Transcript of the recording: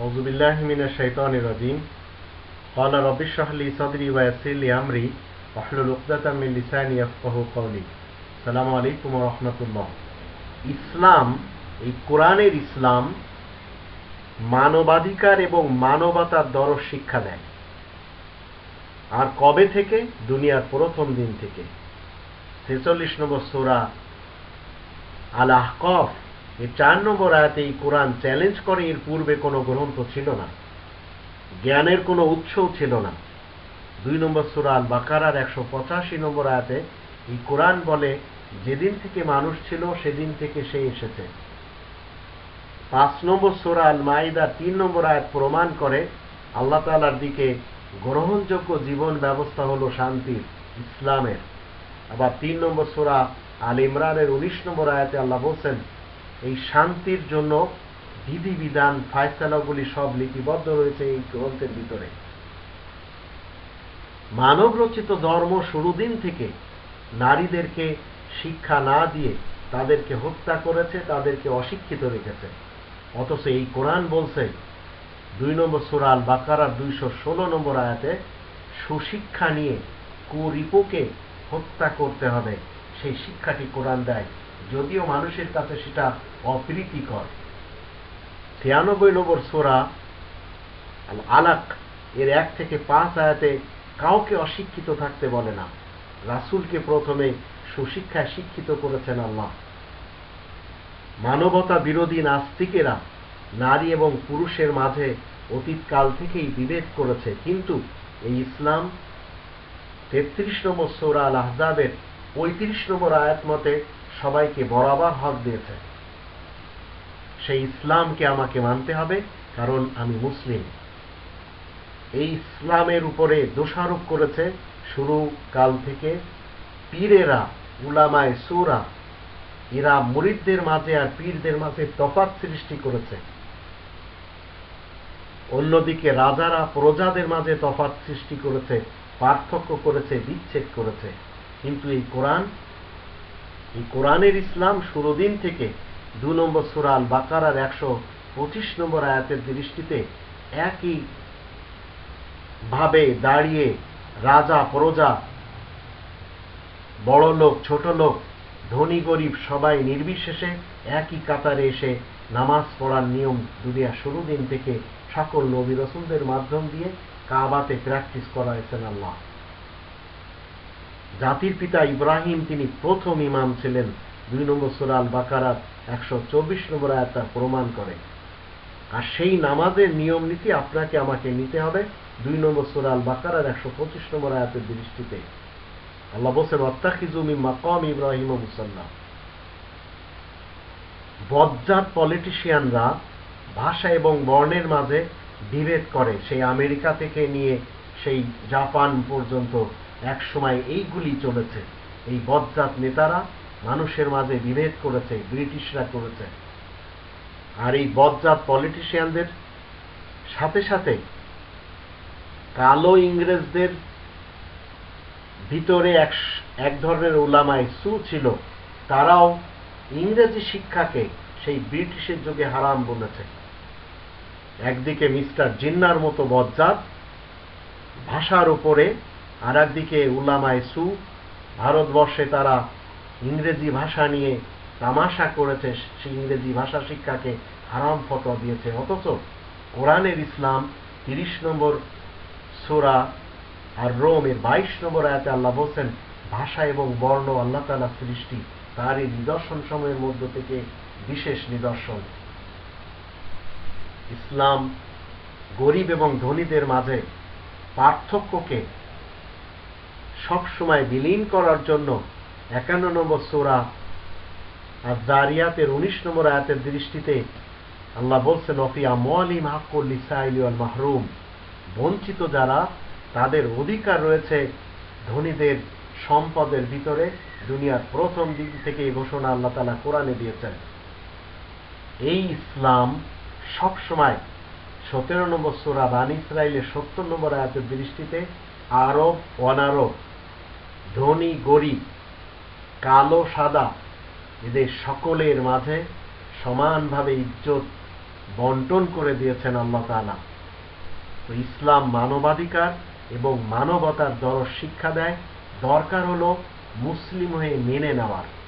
أعوذ بالله من الشيطان الرجيم قال رب اشرح لي صدري ويسر لي أمري واحلل عقدة من لساني يفقهوا قولي السلام عليكم ورحمة الله ইসলাম এই কোরআনের ইসলাম মানবাধিকার এবং মানবতার দরজ শিক্ষা দেয় আর কবে থেকে দুনিয়ার প্রথম দিন থেকে ছেচল্লিশ নম্বর সোরা আল আহকফ এই চার নম্বর আয়াতে এই কোরআন চ্যালেঞ্জ করে, এর পূর্বে কোনো গ্রন্থ ছিল না। জ্ঞানের কোনো উৎসও ছিল না। দুই নম্বর সুরা আল বাকারার একশো পঁচাশি নম্বর আয়াতে এই কোরআন বলে, যেদিন থেকে মানুষ ছিল, সেদিন থেকে সে এসেছে। পাঁচ নম্বর সোরা আল মাইদা তিন নম্বর আয়াত প্রমাণ করে, আল্লাহ তালার দিকে গ্রহণযোগ্য জীবন ব্যবস্থা হলো শান্তির ইসলামের। আবার তিন নম্বর সোরা আল ইমরানের উনিশ নম্বর আয়াতে আল্লাহ বলছেন এই শান্তির জন্য বিধিবিধান, ফায়সালাগুলি সব লিপিবদ্ধ রয়েছে এই গ্রন্থের ভিতরে। মানব রচিত ধর্ম শুরু দিন থেকে নারীদেরকে শিক্ষা না দিয়ে তাদেরকে হত্যা করেছে, তাদেরকে অশিক্ষিত রেখেছে। অথচ এই কোরআন বলছে, দুই নম্বর সুরাল বাকারার দুইশো ষোলো নম্বর আয়াতে, সুশিক্ষা নিয়ে কুরিপুকে হত্যা করতে হবে। সেই শিক্ষাটি কোরআন দেয়। যদিও মানুষের কাছে সেটা অপ্রীতিকর। ছিয়ানব্বই নম্বর সোরা আলাক এর এক থেকে পাঁচ আয়াতে কাউকে অশিক্ষিত থাকতে বলে না। রাসুলকে প্রথমে সুশিক্ষায় শিক্ষিত করেছেন আল্লাহ। মানবতা বিরোধী নাস্তিকেরা নারী এবং পুরুষের মাঝে অতীতকাল থেকেই বিভেদ করেছে। কিন্তু এই ইসলাম তেত্রিশ নম্বর সৌরা আল আহজাবের পঁয়ত্রিশ নম্বর আয়াত মতে সবাইকে বরাবর হক দিয়েছে। সেই ইসলামকে আমাকে মানতে হবে, কারণ আমি মুসলিম। এই ইসলামের উপরে দোষারোপ করেছে শুরু কাল থেকে পীরেরা, উলামায় সুরা। এরা মুরিদদের মাঝে আর পীরদের মাঝে তফাৎ সৃষ্টি করেছে। অন্যদিকে রাজারা প্রজাদের মাঝে তফাৎ সৃষ্টি করেছে, পার্থক্য করেছে, বিচ্ছেদ করেছে। কিন্তু এই কোরআন কোরআনের ইসলাম শুরুদিন থেকে দু নম্বর সুরাল বাকারার একশো পঁচিশ নম্বর আয়াতের দৃষ্টিতে একই ভাবে দাঁড়িয়ে রাজা, প্রজা, বড় লোক, ছোট লোক, ধনী, গরিব সবাই নির্বিশেষে একই কাতারে এসে নামাজ পড়ার নিয়ম দুনিয়া শুরু দিন থেকে সকল নবী রসুলদের মাধ্যম দিয়ে কাবাতে প্র্যাকটিস করা হয়েছেন আল্লাহ। জাতির পিতা ইব্রাহিম তিনি প্রথম ইমাম ছিলেন। দুই নম্বর সুরাল বাকারাত একশো চব্বিশ নম্বর আয়াত প্রমাণ করে। আর সেই নামাজের নিয়ম নীতি আপনাকে আমাকে নিতে হবে। দুই নম্বর সুরাল বাকারার একশো পঁচিশ নম্বর আয়াতের দৃষ্টিতে। আল্লাহ বলছেন অত্তাখিজুমি মাকাম ইব্রাহিম মুসাল্লাহ বজ্জাত পলিটিশিয়ানরা ভাষা এবং বর্ণের মাঝে বিভেদ করে। সেই আমেরিকা থেকে নিয়ে সেই জাপান পর্যন্ত এক সময় এইগুলি চলেছে। এই বজ্জাত নেতারা মানুষের মাঝে বিভেদ করেছে, ব্রিটিশরা করেছে। আর এই বজ্জাত পলিটিশিয়ানদের সাথে সাথে কালো ইংরেজদের ভিতরে এক এক ধরনের ওলামায় সু ছিল। তারাও ইংরেজি শিক্ষাকে সেই ব্রিটিশের যুগে হারাম বলেছে। একদিকে মিস্টার জিন্নার মতো বজ্জাত ভাষার উপরে আর একদিকে উলামায় সু, ভারতবর্ষে তারা ইংরেজি ভাষা নিয়ে তামাশা করেছে সেই ইংরেজি ভাষা শিক্ষাকে হারাম ফটো দিয়েছে। অথচ কোরআনের ইসলাম তিরিশ নম্বর সোরা আর রোমের বাইশ নম্বর আয়াতে আল্লাহ বলছেন, ভাষা এবং বর্ণ আল্লাহ তালা সৃষ্টি তার এই নিদর্শন সময়ের মধ্য থেকে বিশেষ নিদর্শন। ইসলাম গরিব এবং ধনীদের মাঝে পার্থক্যকে সবসময় বিলীন করার জন্য একান্ন নম্বর সোরা আর দারিয়াতের উনিশ নম্বর আয়াতের দৃষ্টিতে আল্লাহ বলছেন অফিয়া মলিম হাক্কুল ইসাইল মাহরুম। বঞ্চিত যারা, তাদের অধিকার রয়েছে ধনীদের সম্পদের ভিতরে। দুনিয়ার প্রথম দিক থেকে এই ঘোষণা আল্লাহ তালা কোরআনে দিয়েছেন। এই ইসলাম সবসময় সতেরো নম্বর সোরা বান ইসরায়েলের সত্তর নম্বর আয়াতের দৃষ্টিতে আরব অনারব ধনী, গরিব, কালো, সাদা, এদের সকলের মাঝে সমানভাবে ইজ্জত বন্টন করে দিয়েছেন আল্লাহ তালা তো ইসলাম মানবাধিকার এবং মানবতার দর শিক্ষা দেয়। দরকার হলো মুসলিম হয়ে মেনে নেওয়ার।